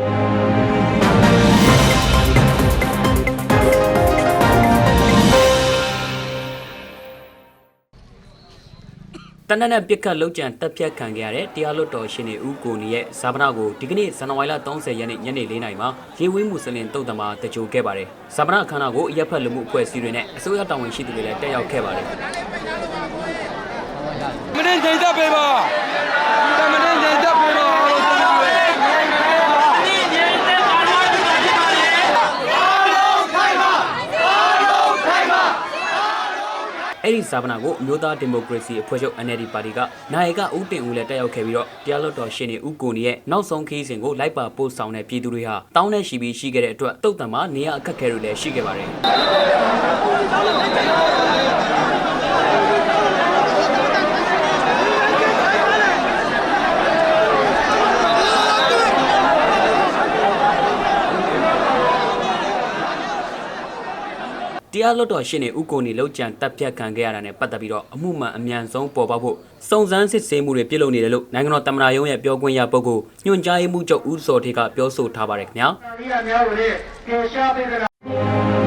တနက်နဲ့ပြစ်ခတ်လောက်ကျန်တက်ဖြတ်ခံခဲ့ရတဲ့တရားလွတ်တော်ရှင်နေဦးကိုနီရဲ့ဇာပနာကိုဒီကနေ့ဇန်နဝါရီလ30ရက်နေ့ညနေ4:00နာရီမှာရေဝေးမှုစလင်တုတ်တမာတကြိုခဲ့ပါတယ်။ဇာပနာအခမ်းအနားကိုအရက်ဖက်လူမှုအဖွဲ့အစည်းတွေနဲ့အစိုးရတာဝန်ရှိသူတွေလည်းတက်ရောက်ခဲ့ပါတယ်မင်းချိန်တက်ပေးပါတမင်းချိန်တက်ပေးပါလို့ပြောပါတယ် ။ အဲ့ဒီဇာပနာကိုအမျိုးသားဒီမိုကရေစီအဖွဲ့ချုပ် NLD ပါတီကနိုင်ကဦးတင်ဦးလည်းတက်ရောက်ခဲ့ပြီးတော့တရားလွတ်တော်ရှင်နေဦးကိုနီရဲ့နောက်ဆုံးခီးစဉ်ကိုလိုက်ပါပို့ဆောင်တဲ့ပြည်သူတွေဟာတောင်းနဲ့ရှိပြီးရှိခဲ့တဲ့အတွက်တုတ်တံမှာနေရာအခက်အခဲတွေလည်းရှိခဲ့ပါတယ်။ တရားလွတ်တော်ရှင်းနေဥကိုနီလောက်ကြံတပ်ဖြတ်ခံခဲ့ရတာနဲ့ပတ်သက်ပြီးတော့အမှုမှန်အမြန်ဆုံးပေါ်ပေါက်ဖို့စုံစမ်းစစ်ဆေးမှုတွေပြုလုပ်နေတယ်လို့နိုင်ငံတော်တမန်တော်ရုံးရဲ့ပြောခွင့်ရပုဂ္ဂိုလ်ညွှန်ကြားရေးမှူးချုပ်ဦးစောထေကပြောဆိုထားပါတယ်ခင်ဗျာဒီအများကိုလည်းကျေရှားပေးကြတာ